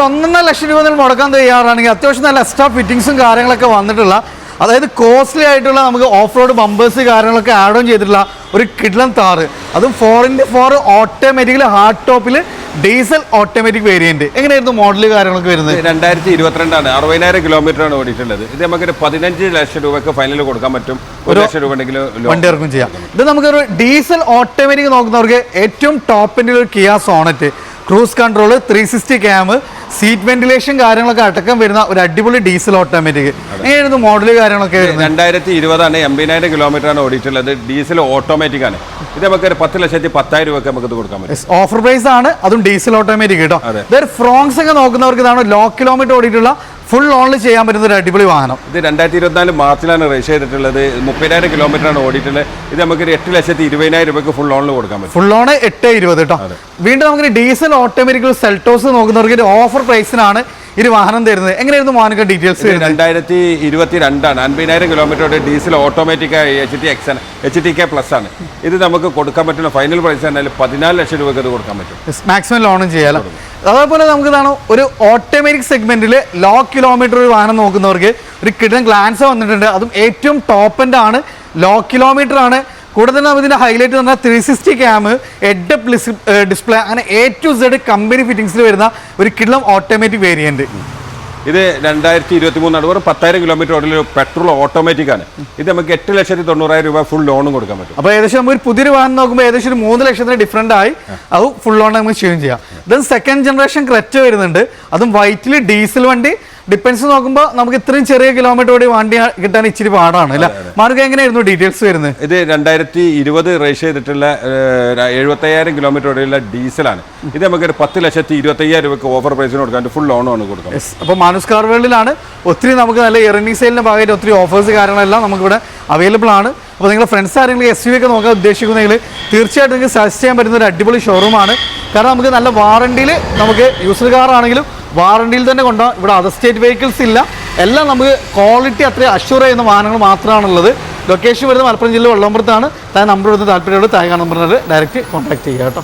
ഒരു ഒന്നൊന്നര ലക്ഷം രൂപ നിങ്ങൾ മുടക്കാൻ തയ്യാറാണെങ്കിൽ അത്യാവശ്യം നല്ല എക്സ്ട്രാ ഫിറ്റിങ്സും കാര്യങ്ങളൊക്കെ വന്നിട്ടുള്ള അതായത് കോസ്റ്റ്ലി ആയിട്ടുള്ള നമുക്ക് ഓഫ് റോഡ് ബമ്പേഴ്സ് കാര്യങ്ങളൊക്കെ ആഡ് ഓൺ ചെയ്തിട്ടുള്ള ഒരു കിഡ്ലൻ താറ് അതും four into four automatically hard ടോപ്പിൽ ഡീസൽ ഓട്ടോമാറ്റിക് വേരിയന്റ് എങ്ങനെയായിരുന്നു മോഡൽ കാര്യങ്ങളൊക്കെ വരുന്നത്? രണ്ടായിരത്തി ഇരുപത്തിരണ്ടാണ് അറുപതിനായിരം കിലോമീറ്റർ ആണ് ഓടിയിട്ടുള്ളത്. ഇത് നമുക്കൊരു പതിനഞ്ച് ലക്ഷം രൂപയ്ക്ക് ഫൈനൽ കൊടുക്കാൻ പറ്റും. ഒരു ലക്ഷം രൂപ ഉണ്ടെങ്കിൽ ലോൺ. വണ്ടി ഇറക്കും ചെയ്യാം. ഇത് നമുക്കൊരു ഡീസൽ ഓട്ടോമാറ്റിക് നോക്കുന്നവർക്ക് ഏറ്റവും ടോപ്പിന്റെ ഒരു Kia Sonet cruise control three sixty cam seat ventilation കാര്യങ്ങളൊക്കെ അടക്കം വരുന്ന ഒരു അടിപൊളി ഡീസൽ ഓട്ടോമാറ്റിക് എങ്ങനെയായിരുന്നു മോഡൽ കാര്യങ്ങളൊക്കെ രണ്ടായിരത്തി ഇരുപതാണ് എൺപതിനായിരം കിലോമീറ്റർ ആണ് ഓടിയിട്ടുള്ളത്. ഡീസൽ ഓട്ടോമാറ്റിക് ആണ്. ഇത് നമുക്ക് ഒരു പത്ത് ലക്ഷത്തി പത്തായിരം രൂപയ്ക്ക് നമുക്ക് ഇത് കൊടുക്കാൻ പറ്റും. ഓഫർ പ്രൈസ് ആണ് അതും ഡീസൽ ഓട്ടോമാറ്റിക് കേട്ടോ. ഫ്രോങ്സ് ഒക്കെ നോക്കുന്നവർക്ക് ഇതാണ് ലോ കിലോമീറ്റർ ഓടിയിട്ടുള്ള ഫുൾ ഓണിൽ ചെയ്യാൻ പറ്റുന്ന ഒരു അടിപൊളി വാഹനം. ഇത് രണ്ടായിരത്തി ഇരുപത്തിനാല് മാർച്ചിലാണ് രജിസ്റ്റർ ചെയ്തിട്ടുള്ളത്. മുപ്പതിനായിരം കിലോമീറ്റർ ആണ് ഓടിയിട്ടുള്ളത്. ഇത് നമുക്ക് എട്ട് ലക്ഷത്തി ഇരുപതിനായിരം രൂപയ്ക്ക് ഫുൾ ഓണിൽ കൊടുക്കാൻ പറ്റും. ഫുൾ ഓൺ എട്ട് ഇരുപത് കേട്ടോ വീണ്ടും നമുക്ക് ഡീസൽ ഓട്ടോമാറ്റിക്കൽ സെൽറ്റോസ് നോക്കുന്നവർക്ക് ഒരു ഓഫർ പ്രൈസിനാണ് ഈ വാഹനം തരുന്നത്? എങ്ങനെയായിരുന്നു വാഹനത്തിന്റെ ഡീറ്റെയിൽസ് രണ്ടായിരത്തി ഇരുപത്തി രണ്ടാണ് അൻപതിനായിരം kilometre diesel automatic H T X H T K plus ആണ്. ഇത് നമുക്ക് കൊടുക്കാൻ പറ്റുന്ന ഫൈനൽ പ്രൈസ് പറഞ്ഞാൽ പതിനാല് ലക്ഷം രൂപയ്ക്ക് ഇത് കൊടുക്കാൻ പറ്റും. മാക്സിമം ലോണും ചെയ്യാലോ? അതേപോലെ നമുക്ക് ഇതാണ് ഒരു ഓട്ടോമാറ്റിക് സെഗ്മെന്റിൽ ലോ കിലോമീറ്റർ ഒരു വാഹനം നോക്കുന്നവർക്ക് ഒരു കിടൻ ഗ്ലാൻസ് വന്നിട്ടുണ്ട്. അതും ഏറ്റവും ടോപ്പ് എൻഡ് ആണ്. ലോ കിലോമീറ്റർ ആണ്. കൂടെ തന്നെ ഇതിന്റെ ഹൈലൈറ്റ് എന്ന് പറഞ്ഞാൽ ത്രീ സിക്സ്റ്റി ക്യാം എഡ് ഡിസ്പ്ലേ അങ്ങനെ എ ടു സെഡ് കമ്പനി ഫിറ്റിംഗ്സിൽ വരുന്ന ഒരു കിടലം ഓട്ടോമാറ്റിക് വേരിയന്റ് ഇത് രണ്ടായിരത്തി ഇരുപത്തി മൂന്നാണ് വെറും പത്തായിരം കിലോമീറ്റർ ഓടിയ പെട്രോൾ ഓട്ടോമാറ്റിക് ആണ്. ഇത് നമുക്ക് എട്ട് ലക്ഷത്തി തൊണ്ണൂറായിരം രൂപ ഫുൾ ലോണും കൊടുക്കാൻ പറ്റും. അപ്പോൾ ഏകദേശം നമ്മൾ ഒരു പുതിയൊരു വാഹനം നോക്കുമ്പോൾ ഏകദേശം ഒരു മൂന്ന് ലക്ഷത്തിന് ഡിഫറെന്റ് ആയി. അത് ഫുൾ ലോൺ നമുക്ക് ചെയ്യും ചെയ്യാം. ദെൻ സെക്കൻഡ് ജനറേഷൻ ക്രെറ്റ വരുന്നുണ്ട്. അതും വൈറ്റിൽ ഡീസൽ വണ്ടി ഡിപ്പെൻസ് നോക്കുമ്പോൾ നമുക്ക് ഇത്രയും ചെറിയ കിലോമീറ്റർ ഓടി വണ്ടി കിട്ടാൻ ഇച്ചിരി പാടാണ് അല്ലേ? മാർക്ക് എങ്ങനെയായിരുന്നു ഡീറ്റെയിൽസ് വരുന്നത്? ഇത് രണ്ടായിരത്തി ഇരുപത് രജിസ്റ്റർ ചെയ്തിട്ടുള്ള എഴുപത്തയ്യായിരം കിലോമീറ്റർ ഓടിയുള്ള ഡീസലാണ് ഇത് നമുക്ക് ഒരു പത്ത് ലക്ഷത്തി ഇരുപത്തയ്യായിരം രൂപയ്ക്ക് ഓഫർ പ്രൈസിന് കൊടുക്കാൻ ഫുൾ ലോണാണ് കൊടുക്കുന്നത്. അപ്പൊ അപ്പോൾ മാനുസ് കാർ വേൾഡിലാണ് ഒത്തിരി നമുക്ക് നല്ല ഇയറിംഗ് സെയിലിന്റെ ഭാഗമായിട്ട് ഒത്തിരി ഓഫേഴ്സ് കാര്യങ്ങളെല്ലാം നമുക്കിവിടെ അവൈലബിൾ ആണ്. അപ്പോൾ നിങ്ങളുടെ ഫ്രണ്ട്സ് ആരെങ്കിലും എസ് യു ഒക്കെ നോക്കാൻ ഉദ്ദേശിക്കുന്നെങ്കിൽ തീർച്ചയായിട്ടും നിങ്ങൾക്ക് സജസ്റ്റ് ചെയ്യാൻ പറ്റുന്ന ഒരു അടിപൊളി ഷോറൂമാണ് കാരണം നമുക്ക് നല്ല വാറണ്ടിയിൽ നമുക്ക് യൂസർ കാർ ആണെങ്കിലും വാറണ്ടിയിൽ തന്നെ കൊണ്ടുപോകാം ഇവിടെ അതർ സ്റ്റേറ്റ് വെഹിക്കിൾസ് ഇല്ല. എല്ലാം നമുക്ക് ക്വാളിറ്റി അത്രയും അഷ്യൂർ ചെയ്യുന്ന വാഹനങ്ങൾ മാത്രമാണുള്ളത്. ലൊക്കേഷൻ വരുന്നത് മലപ്പുറം ജില്ല വെള്ളമ്പുറത്താണ്. താൻ നമ്പർ വരുന്ന താല്പര്യമുള്ള താഴെ നമ്പറിൽ ഡയറക്റ്റ് കോൺടാക്ട് ചെയ്യുക കേട്ടോ.